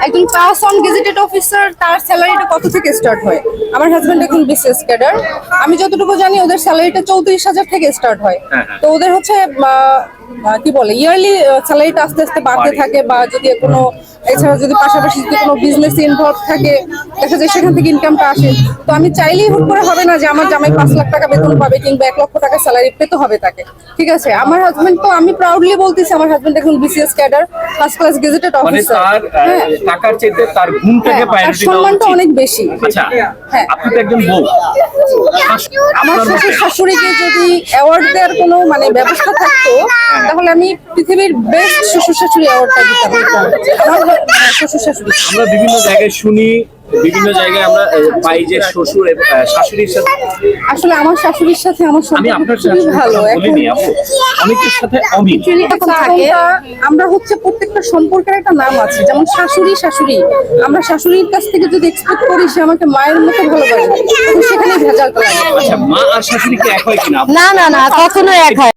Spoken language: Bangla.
একজন পাস অন গেজেটেড অফিসার তার স্যালারিটা কত থেকে স্টার্ট হয়? আমার হাজব্যান্ড এখন বিসিএস ক্যাডার আমি যতটুকু জানি ওদের স্যালারিটা চৌত্রিশ হাজার থেকে স্টার্ট হয়। হ্যাঁ, হ্যাঁ। তো ওদের হচ্ছে কি বলে ইয়ারলি স্যালারিটা আস্তে আস্তে বাড়তে থাকে বা যদি কোনো এছাড়া যদি পাশাপাশি যদি কোনো বিজনেস ইনভলভ থাকে দেখা যায় সেখান থেকে ইনকামটা আসে। তো আমি চাইলেই হুট করে হবে না যে আমার জামাই পাঁচ লাখ টাকা বেতন পাবে কিংবা এক লক্ষ টাকা স্যালারি পেতে হবে তাকে। ঠিক আছে? আমার হাজবেন্ড তো আমি প্রাউডলি বলতেছি আমার হাজবেন্ড এখন BCS cadre first class gazetted officer হ্যাঁ। টাকার চাইতে তার গুণটাকে হ্যাঁ, তার প্রায়োরিটি সম্মানটা অনেক বেশি। আচ্ছা হ্যাঁ। আপনি তো একজন বউ। আমার শ্বশুর শাশুড়িকে যদি অ্যাওয়ার্ড দেওয়ার কোনো মানে ব্যবস্থা থাকতো, তাহলে আমি পৃথিবীর বেস্ট শ্বশুর শাশুড়ি অ্যাওয়ার্ডটা দিতাম। আমার বিভিন্ন জায়গায় শুনি বিভিন্ন জায়গায় আমরা পাই যে শ্বশুর শাশুড়ির সাথে। আসলে আমার শাশুড়ির সাথে আমার আমি আপনার সাথে ভালো বলিনি আপু। অনেকের সাথে অমিল? আমরা হচ্ছে প্রত্যেকটা সম্পর্কের একটা নাম আছে যেমন শাশুড়ি শাশুড়ি। আমরা শাশুড়ির কাছ থেকে যদি এক্সপেক্ট করি সে আমাকে মায়ের মতো ভালোবাসে সেখানেই ভেজালটা লাগে আচ্ছা মা আর শাশুড়ি কি এক হয় কিনা? না না না কখনো এক হয়